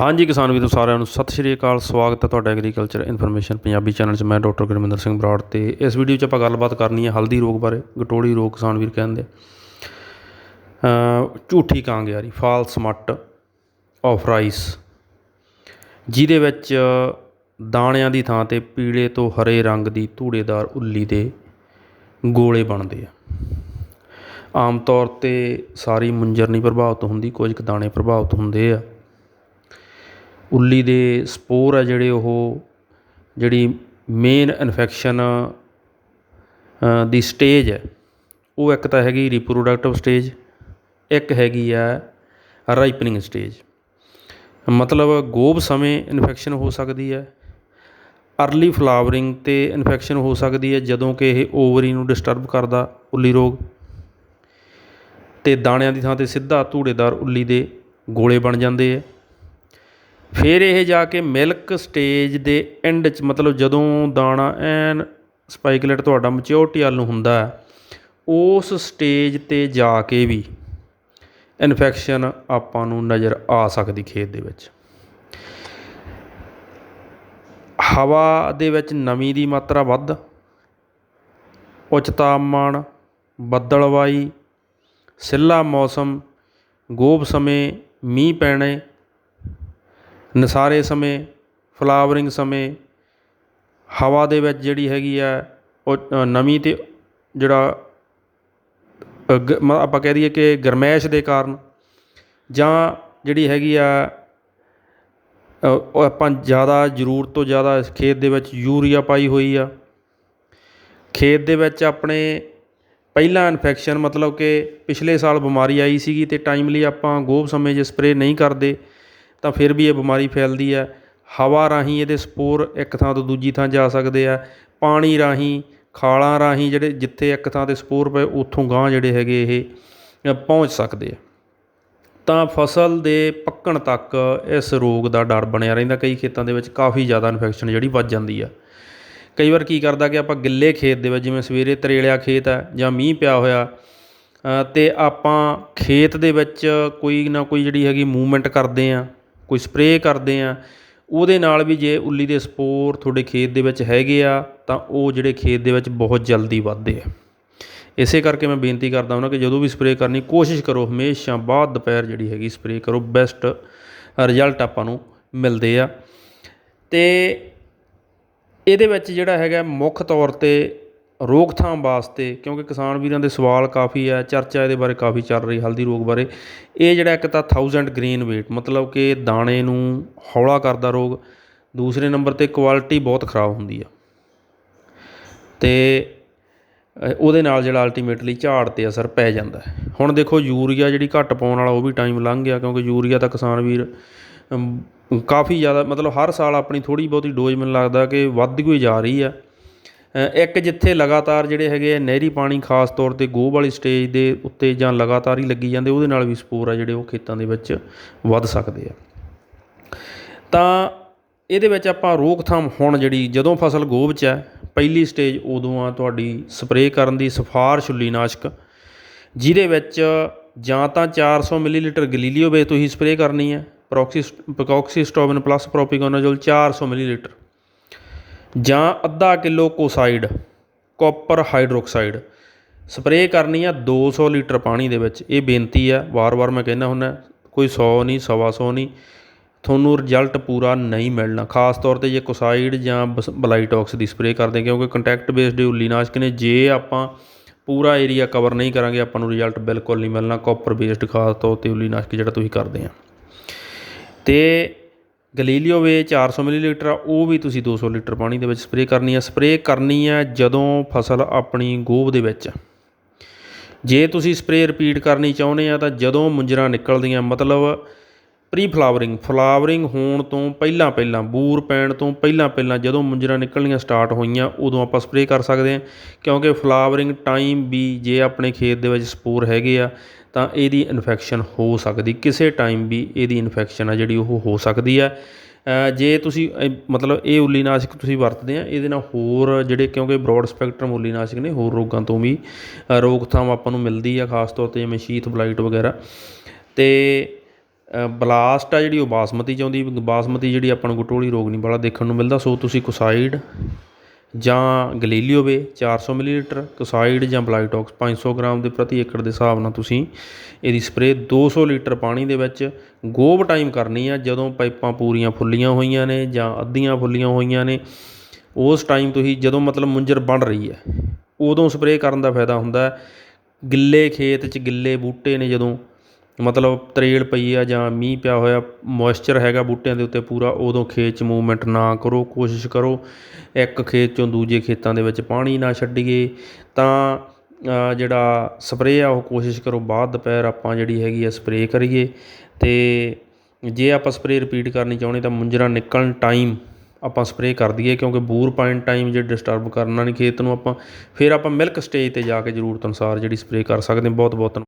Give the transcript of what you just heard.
ਹਾਂਜੀ ਕਿਸਾਨ ਵੀਰੋ, ਸਾਰਿਆਂ ਨੂੰ ਸਤਿ ਸ਼੍ਰੀ ਅਕਾਲ। ਸਵਾਗਤ ਹੈ ਤੁਹਾਡਾ ਐਗਰੀਕਲਚਰ ਇਨਫੋਰਮੇਸ਼ਨ ਪੰਜਾਬੀ ਚੈਨਲ 'ਚ। ਮੈਂ ਡਾਕਟਰ ਗੁਰਮਿੰਦਰ ਸਿੰਘ ਬਰਾੜ ਤੇ ਇਸ ਵੀਡੀਓ 'ਚ ਆਪਾਂ ਗੱਲਬਾਤ ਕਰਨੀ ਹੈ ਹਲਦੀ ਰੋਗ ਬਾਰੇ ਗਟੋੜੀ ਰੋਗ ਕਿਸਾਨ ਵੀਰ ਕਹਿੰਦੇ। ਅ ਝੂਠੀ ਕਾਂਗਿਆਰੀ ਫਾਲਸ ਮੱਟ ਆਫ ਰਾਈਸ ਜਿਹਦੇ ਵਿੱਚ ਦਾਣਿਆਂ ਦੀ ਥਾਂ ਤੇ ਪੀਲੇ ਤੋਂ ਹਰੇ ਰੰਗ ਦੀ ਧੂੜੇਦਾਰ ਉੱਲੀ ਦੇ ਗੋਲੇ ਬਣਦੇ ਆ। ਆਮ ਤੌਰ ਤੇ ਸਾਰੀ ਮੁੰਜਰ ਨਹੀਂ ਪ੍ਰਭਾਵਿਤ ਹੁੰਦੀ, ਕੁਝ ਕੁ ਦਾਣੇ ਪ੍ਰਭਾਵਿਤ ਹੁੰਦੇ ਆ। ਉੱਲੀ ਦੇ ਸਪੋਰ ਆ ਜਿਹੜੇ ਉਹ, ਜਿਹੜੀ ਮੇਨ ਇਨਫੈਕਸ਼ਨ ਦੀ ਸਟੇਜ ਹੈ। ਉਹ ਇੱਕ ਤਾਂ ਹੈਗੀ ਰੀਪ੍ਰੋਡਕਟਿਵ ਸਟੇਜ ਇੱਕ ਹੈਗੀ ਆ ਰਾਈਪਨਿੰਗ ਸਟੇਜ ਮਤਲਬ ਗੋਭ ਸਮੇਂ ਇਨਫੈਕਸ਼ਨ ਹੋ ਸਕਦੀ ਹੈ ਅਰਲੀ ਫਲਾਵਰਿੰਗ ਤੇ ਇਨਫੈਕਸ਼ਨ ਹੋ ਸਕਦੀ ਹੈ, ਜਦੋਂ ਕਿ ਇਹ ਓਵਰੀ ਨੂੰ ਡਿਸਟਰਬ ਕਰਦਾ ਉੱਲੀ ਰੋਗ। ਤੇ ਦਾਣਿਆਂ ਦੀ ਥਾਂ ਤੇ ਸਿੱਧਾ ਧੂੜੇਦਾਰ ਉੱਲੀ ਦੇ ਗੋਲੇ ਬਣ ਜਾਂਦੇ ਆ। ਫਿਰ ਇਹ ਜਾ ਕੇ ਮਿਲਕ ਸਟੇਜ ਦੇ ਐਂਡ 'ਚ ਮਤਲਬ ਜਦੋਂ ਦਾਣਾ ਐਨ ਸਪਾਈਕਲੇਟ ਤੁਹਾਡਾ ਮਚਿਓਰਟੀ ਵੱਲ ਨੂੰ ਹੁੰਦਾ ਉਸ ਸਟੇਜ ਤੇ ਜਾ ਕੇ ਵੀ ਇਨਫੈਕਸ਼ਨ ਆਪਾਂ ਨੂੰ ਨਜ਼ਰ ਆ ਸਕਦੀ ਖੇਤ ਦੇ ਵਿੱਚ। ਹਵਾ ਦੇ ਵਿੱਚ ਨਮੀ ਦੀ ਮਾਤਰਾ ਵੱਧ ਉੱਚ ਤਾਪਮਾਨ ਬੱਦਲਵਾਈ, ਸਿੱਲਾ ਮੌਸਮ ਗੋਭ ਸਮੇਂ, ਮੀਂਹ ਪੈਣੇ ਨਸਾਰੇ ਸਮੇਂ ਫਲਾਵਰਿੰਗ ਸਮੇਂ ਹਵਾ ਦੇ ਵਿੱਚ ਜਿਹੜੀ ਹੈਗੀ ਆ ਉਹ ਅ, ਨਮੀ ਤੇ ਜਿਹੜਾ ਆਪਾਂ ਕਹਿ ਦਈਏ ਕਿ ਗਰਮੈਸ਼ ਦੇ ਕਾਰਨ ਜਾਂ ਜਿਹੜੀ ਹੈਗੀ ਆ ਉਹ ਆਪਾਂ ਜ਼ਿਆਦਾ ਜ਼ਰੂਰਤ ਤੋਂ ਜ਼ਿਆਦਾ ਇਸ ਖੇਤ ਦੇ ਵਿੱਚ ਯੂਰੀਆ ਪਾਈ ਹੋਈ ਆ। ਖੇਤ ਦੇ ਵਿੱਚ ਆਪਣੇ ਪਹਿਲਾਂ ਇਨਫੈਕਸ਼ਨ ਮਤਲਬ ਕਿ ਪਿਛਲੇ ਸਾਲ ਬਿਮਾਰੀ ਆਈ ਸੀਗੀ ਤੇ ਟਾਈਮਲੀ ਆਪਾਂ ਗੋਭ ਸਮੇਂ ਜੇ ਸਪਰੇਅ ਨਹੀਂ ਕਰਦੇ। ਤਾਂ ਫਿਰ ਵੀ ਇਹ ਬਿਮਾਰੀ ਫੈਲਦੀ ਹੈ। ਹਵਾ ਰਾਹੀਂ ਇਹਦੇ ਸਪੋਰ ਇੱਕ ਥਾਂ ਤੋਂ ਦੂਜੀ ਥਾਂ ਜਾ ਸਕਦੇ ਆ। ਪਾਣੀ ਰਾਹੀਂ ਖਾਲਾਂ ਰਾਹੀਂ ਜਿਹੜੇ ਜਿੱਥੇ ਇੱਕ ਥਾਂ ਤੇ ਸਪੋਰ ਪਏ ਉੱਥੋਂ ਗਾਂਹ ਜਿਹੜੇ ਹੈਗੇ ਇਹ ਪਹੁੰਚ ਸਕਦੇ ਆ। ਤਾਂ ਫਸਲ ਦੇ ਪੱਕਣ ਤੱਕ ਇਸ ਰੋਗ ਦਾ ਡਰ ਬਣਿਆ ਰਹਿੰਦਾ। ਕਈ ਖੇਤਾਂ ਦੇ ਵਿੱਚ ਕਾਫੀ ਜ਼ਿਆਦਾ ਇਨਫੈਕਸ਼ਨ ਜਿਹੜੀ ਵੱਜ ਜਾਂਦੀ ਆ। ਕਈ ਵਾਰ ਕੀ ਕਰਦਾ ਕਿ ਆਪਾਂ ਗਿੱਲੇ ਖੇਤ ਦੇ ਵਿੱਚ ਜਿਵੇਂ ਸਵੇਰੇ ਤਰੇਲਿਆ ਖੇਤ ਹੈ ਜਾਂ ਮੀਂਹ ਪਿਆ ਹੋਇਆ ਅ, ਤੇ ਆਪਾਂ ਖੇਤ ਦੇ ਵਿੱਚ ਕੋਈ ਨਾ ਕੋਈ ਜਿਹੜੀ ਹੈਗੀ ਮੂਵਮੈਂਟ ਕਰਦੇ ਆ ਕੋਈ ਸਪਰੇਅ ਕਰਦੇ ਹਾਂ ਉਹਦੇ ਨਾਲ ਵੀ ਜੇ ਉੱਲੀ ਦੇ ਸਪੋਰ ਤੁਹਾਡੇ ਖੇਤ ਦੇ ਵਿੱਚ ਹੈਗੇ ਆ, ਤਾਂ ਉਹ ਜਿਹੜੇ ਖੇਤ ਦੇ ਵਿੱਚ ਬਹੁਤ ਜਲਦੀ ਵੱਧਦੇ ਆ। ਇਸੇ ਕਰਕੇ ਮੈਂ ਬੇਨਤੀ ਕਰਦਾ ਹਾਂ ਕਿ ਜਦੋਂ ਵੀ ਸਪਰੇਅ ਕਰਨੀ, ਕੋਸ਼ਿਸ਼ ਕਰੋ, ਹਮੇਸ਼ਾ ਬਾਅਦ ਦੁਪਹਿਰ ਜਿਹੜੀ ਹੈਗੀ ਸਪਰੇਅ ਕਰੋ, ਬੈਸਟ ਰਿਜ਼ਲਟ ਆਪਾਂ ਨੂੰ ਮਿਲਦੇ ਆ। ਤੇ ਇਹਦੇ ਵਿੱਚ ਜਿਹੜਾ ਹੈਗਾ ਮੁੱਖ ਤੌਰ ਤੇ ਰੋਕਥਾਮ ਵਾਸਤੇ, ਕਿਉਂਕਿ ਕਿਸਾਨ ਵੀਰਾਂ ਦੇ ਸਵਾਲ ਕਾਫੀ ਹੈ ਚਰਚਾ ਇਹਦੇ ਬਾਰੇ ਕਾਫੀ ਚੱਲ ਰਹੀ, ਹਲਦੀ ਰੋਗ ਬਾਰੇ। ਇਹ ਜਿਹੜਾ ਇੱਕ ਤਾਂ 1000 ਗ੍ਰੇਨ ਵੇਟ ਮਤਲਬ ਕਿ ਦਾਣੇ ਨੂੰ ਹੌਲਾ ਕਰਦਾ ਰੋਗ, ਦੂਸਰੇ ਨੰਬਰ ਤੇ ਕੁਆਲਿਟੀ ਬਹੁਤ ਖਰਾਬ ਹੁੰਦੀ ਆ। ਤੇ ਉਹਦੇ ਨਾਲ ਜਿਹੜਾ ਅਲਟੀਮੇਟਲੀ ਝਾੜ ਤੇ ਅਸਰ ਪੈ ਜਾਂਦਾ ਹੁਣ ਦੇਖੋ, ਯੂਰੀਆ ਜਿਹੜੀ ਘੱਟ ਪਾਉਣ ਵਾਲਾ ਉਹ ਵੀ ਟਾਈਮ ਲੰਘ ਗਿਆ, ਕਿਉਂਕਿ ਯੂਰੀਆ ਤਾਂ ਕਿਸਾਨ ਵੀਰ ਕਾਫੀ ਜ਼ਿਆਦਾ, ਮਤਲਬ ਹਰ ਸਾਲ ਆਪਣੀ ਥੋੜੀ ਬਹੁਤੀ ਡੋਜ਼ ਮੈਨੂੰ ਲੱਗਦਾ ਕਿ ਵੱਧਦੀ ਹੋਈ ਜਾ ਰਹੀ ਆ। ਇੱਕ ਜਿੱਥੇ ਲਗਾਤਾਰ ਜਿਹੜੇ ਹੈਗੇ ਆ ਨਹਿਰੀ ਪਾਣੀ ਖਾਸ ਤੌਰ ਤੇ ਗੋਹ ਵਾਲੀ ਸਟੇਜ ਦੇ ਉੱਤੇ ਜਾਂ ਲਗਾਤਾਰ ਹੀ ਲੱਗੀ ਜਾਂਦੇ, ਉਹਦੇ ਨਾਲ ਵੀ ਸਪੋਰ ਆ ਜਿਹੜੇ ਉਹ ਖੇਤਾਂ ਦੇ ਵਿੱਚ ਵੱਧ ਸਕਦੇ ਆ। ਤਾਂ ਇਹਦੇ ਵਿੱਚ ਆਪਾਂ ਰੋਕਥਾਮ ਹੁਣ ਜਿਹੜੀ ਜਦੋਂ ਫਸਲ ਗੋਭ 'ਚ ਹੈ, ਪਹਿਲੀ ਸਟੇਜ ਉਦੋਂ ਆ ਤੁਹਾਡੀ ਸਪਰੇਅ ਕਰਨ ਦੀ ਸਿਫਾਰਸ਼ ਨਾਸ਼ਕ ਜਿਹਦੇ ਵਿੱਚ ਜਾਂ ਤਾਂ 400 ਮਿਲੀਲੀਟਰ ਗਲੀਲੀਓ ਵੇ ਤੁਸੀਂ ਸਪਰੇਅ ਕਰਨੀ ਹੈ, ਪ੍ਰੋਕਸੀ ਪ੍ਰੋਕਸੀਸਟੋਬਨ ਪਲੱਸ ਪ੍ਰੋਪੀਗੋਨਾਜ਼ੋਲ 400 ਮਿਲੀਲੀਟਰ। ਜਾਂ ਅੱਧਾ kilo Kocide copper hydroxide spray ਕਰਨੀ ਆ ਦੋ ਸੌ ਲੀਟਰ ਪਾਣੀ ਦੇ ਵਿੱਚ। ਇਹ ਬੇਨਤੀ ਆ, ਵਾਰ-ਵਾਰ ਮੈਂ ਕਹਿੰਦਾ ਹੁੰਦਾ ਕੋਈ ਸੌ ਨਹੀਂ, ਸਵਾ ਸੌ ਨਹੀਂ। ਤੁਹਾਨੂੰ ਰਿਜ਼ਲਟ ਪੂਰਾ ਨਹੀਂ ਮਿਲਣਾ। ਖਾਸ ਤੌਰ ਤੇ ਜੇ ਕੋਸਾਈਡ ਜਾਂ ਬਸ- ਬਲਾਈਟੌਕਸ ਦੀ ਸਪਰੇਅ ਕਰਦੇ ਕਿਉਂਕਿ ਕੰਟੈਕਟ ਬੇਸਡ ਉੱਲੀਨਾਸ਼ਕ ਨੇ, ਜੇ ਆਪਾਂ ਪੂਰਾ ਏਰੀਆ ਕਵਰ ਨਹੀਂ ਕਰਾਂਗੇ, ਆਪਾਂ ਨੂੰ ਰਿਜ਼ਲਟ ਬਿਲਕੁਲ ਨਹੀਂ ਮਿਲਣਾ। ਕਾਪਰ ਬੇਸਡ ਖਾਸ ਤੌਰ ਤੇ ਉੱਲੀਨਾਸ਼ਕ ਜਿਹੜਾ ਤੁਸੀਂ ਕਰਦੇ ਆ। ਤੇ ਗਲੀਲੀਓ ਵੇ 400 ਮਿਲੀਲੀਟਰ ਆ, ਉਹ ਵੀ ਤੁਸੀਂ 200 ਲੀਟਰ ਪਾਣੀ ਦੇ ਵਿੱਚ ਸਪਰੇਅ ਕਰਨੀ ਆ। ਸਪਰੇਅ ਕਰਨੀ ਹੈ ਜਦੋਂ ਫਸਲ ਆਪਣੀ ਗੋਭ ਦੇ ਵਿੱਚ ਜੇ ਤੁਸੀਂ ਸਪਰੇਅ ਰਿਪੀਟ ਕਰਨੀ ਚਾਹੁੰਦੇ ਆ ਤਾਂ ਜਦੋਂ ਮੁੰਜਰਾਂ ਨਿਕਲਦੀਆਂ, ਮਤਲਬ ਪ੍ਰੀ ਫਲਾਵਰਿੰਗ ਫਲਾਵਰਿੰਗ ਹੋਣ ਤੋਂ ਪਹਿਲਾਂ ਪਹਿਲਾਂ, ਬੂਰ ਪੈਣ ਤੋਂ ਪਹਿਲਾਂ ਪਹਿਲਾਂ ਜਦੋਂ ਮੁੰਜਰਾਂ ਨਿਕਲਣੀਆਂ ਸਟਾਰਟ ਹੋਈਆਂ, ਉਦੋਂ ਆਪਾਂ ਸਪਰੇਅ ਕਰ ਸਕਦੇ ਹਾਂ ਕਿਉਂਕਿ ਫਲਾਵਰਿੰਗ ਟਾਈਮ ਵੀ ਜੇ ਆਪਣੇ ਖੇਤ ਦੇ ਵਿੱਚ ਸਪੋਰ ਹੈਗੇ ਆ ਤਾਂ ਇਹਦੀ ਇਨਫੈਕਸ਼ਨ ਹੋ ਸਕਦੀ, ਕਿਸੇ ਟਾਈਮ ਵੀ ਇਹਦੀ ਇਨਫੈਕਸ਼ਨ ਆ ਜਿਹੜੀ ਉਹ ਹੋ ਸਕਦੀ ਹੈ ਜੇ ਤੁਸੀਂ ਮਤਲਬ ਇਹ ਉੱਲੀਨਾਸ਼ਕ ਤੁਸੀਂ ਵਰਤਦੇ ਆ, ਇਹਦੇ ਨਾਲ ਹੋਰ ਜਿਹੜੇ, ਕਿਉਂਕਿ ਬ੍ਰੌਡ ਸਪੈਕਟਰਮ ਉੱਲੀਨਾਸ਼ਕ ਨੇ, ਹੋਰ ਰੋਗਾਂ ਤੋਂ ਵੀ ਰੋਕਥਾਮ ਆਪਾਂ ਨੂੰ ਮਿਲਦੀ ਆ, ਖਾਸ ਤੌਰ ਤੇ ਜਿਵੇਂ ਸ਼ੀਥ ਬਲਾਈਟ ਵਗੈਰਾ। ਤੇ ਬਲਾਸਟ ਆ ਜਿਹੜੀ ਉਹ ਬਾਸਮਤੀ 'ਚ ਆਉਂਦੀ, ਬਾਸਮਤੀ ਜਿਹੜੀ ਆਪਾਂ ਨੂੰ ਗਟੋਲੀ ਰੋਗ ਨਹੀਂ ਵਾਲਾ ਦੇਖਣ ਨੂੰ ਮਿਲਦਾ। ਸੋ ਤੁਸੀਂ ਕੁਸਾਈਡ ਜਾਂ ਗਲੀਲੀਓਵੇ 400 ਮਿਲੀਲੀਟਰ, ਕੁਸਾਈਡ ਜਾਂ ਬਲਾਈਟੌਕਸ 500 ਗ੍ਰਾਮ ਦੇ ਪ੍ਰਤੀ ਏਕੜ ਦੇ ਹਿਸਾਬ ਨਾਲ ਤੁਸੀਂ ਇਹਦੀ ਸਪਰੇਅ ਦੋ ਸੌ ਲੀਟਰ ਪਾਣੀ ਦੇ ਵਿੱਚ ਗੋਬ ਟਾਈਮ ਕਰਨੀ ਆ, ਜਦੋਂ ਪਾਈਪਾਂ ਪੂਰੀਆਂ ਫੁੱਲੀਆਂ ਹੋਈਆਂ ਨੇ ਜਾਂ ਅੱਧੀਆਂ ਫੁੱਲੀਆਂ ਹੋਈਆਂ ਨੇ, ਉਸ ਟਾਈਮ ਤੁਸੀਂ ਜਦੋਂ ਮਤਲਬ ਮੁੰਜਰ ਬਣ ਰਹੀ ਹੈ, ਉਦੋਂ ਸਪਰੇਅ ਕਰਨ ਦਾ ਫਾਇਦਾ ਹੁੰਦਾ ਗਿੱਲੇ ਖੇਤ 'ਚ ਗਿੱਲੇ ਬੂਟੇ ਨੇ ਜਦੋਂ ਮਤਲਬ ਤਰੇਲ ਪਈ ਆ ਜਾਂ ਮੀਂਹ ਪਿਆ ਹੋਇਆ ਮੋਇਸਚਰ ਹੈਗਾ ਬੂਟਿਆਂ ਦੇ ਉੱਤੇ ਪੂਰਾ, ਉਦੋਂ ਖੇਤ 'ਚ ਮੂਵਮੈਂਟ ਨਾ ਕਰੋ, ਕੋਸ਼ਿਸ਼ ਕਰੋ, ਇੱਕ ਖੇਤ 'ਚੋਂ ਦੂਜੇ ਖੇਤਾਂ ਦੇ ਵਿੱਚ ਪਾਣੀ ਨਾ ਛੱਡੀਏ। ਤਾਂ ਜਿਹੜਾ ਸਪਰੇਅ ਆ, ਉਹ ਕੋਸ਼ਿਸ਼ ਕਰੋ ਬਾਅਦ ਦੁਪਹਿਰ ਆਪਾਂ ਜਿਹੜੀ ਹੈਗੀ ਆ ਸਪਰੇਅ ਕਰੀਏ। ਅਤੇ ਜੇ ਆਪਾਂ ਸਪਰੇਅ ਰਿਪੀਟ ਕਰਨੀ ਚਾਹੁੰਦੇ ਤਾਂ ਮੁੰਜਰਾ ਨਿਕਲਣ ਟਾਈਮ ਆਪਾਂ ਸਪਰੇਅ ਕਰ ਦਈਏ, ਕਿਉਂਕਿ ਬੂਰ ਪਾਉਣ ਟਾਈਮ ਜੇ ਡਿਸਟਰਬ ਕਰਨਾ ਨਹੀਂ ਖੇਤ ਨੂੰ ਆਪਾਂ, ਫਿਰ ਆਪਾਂ ਮਿਲਕ ਸਟੇਜ 'ਤੇ ਜਾ ਕੇ ਜ਼ਰੂਰਤ ਅਨੁਸਾਰ ਜਿਹੜੀ ਸਪਰੇਅ ਕਰ ਸਕਦੇ ਬਹੁਤ ਬਹੁਤ ਧੰਨਵਾਦ।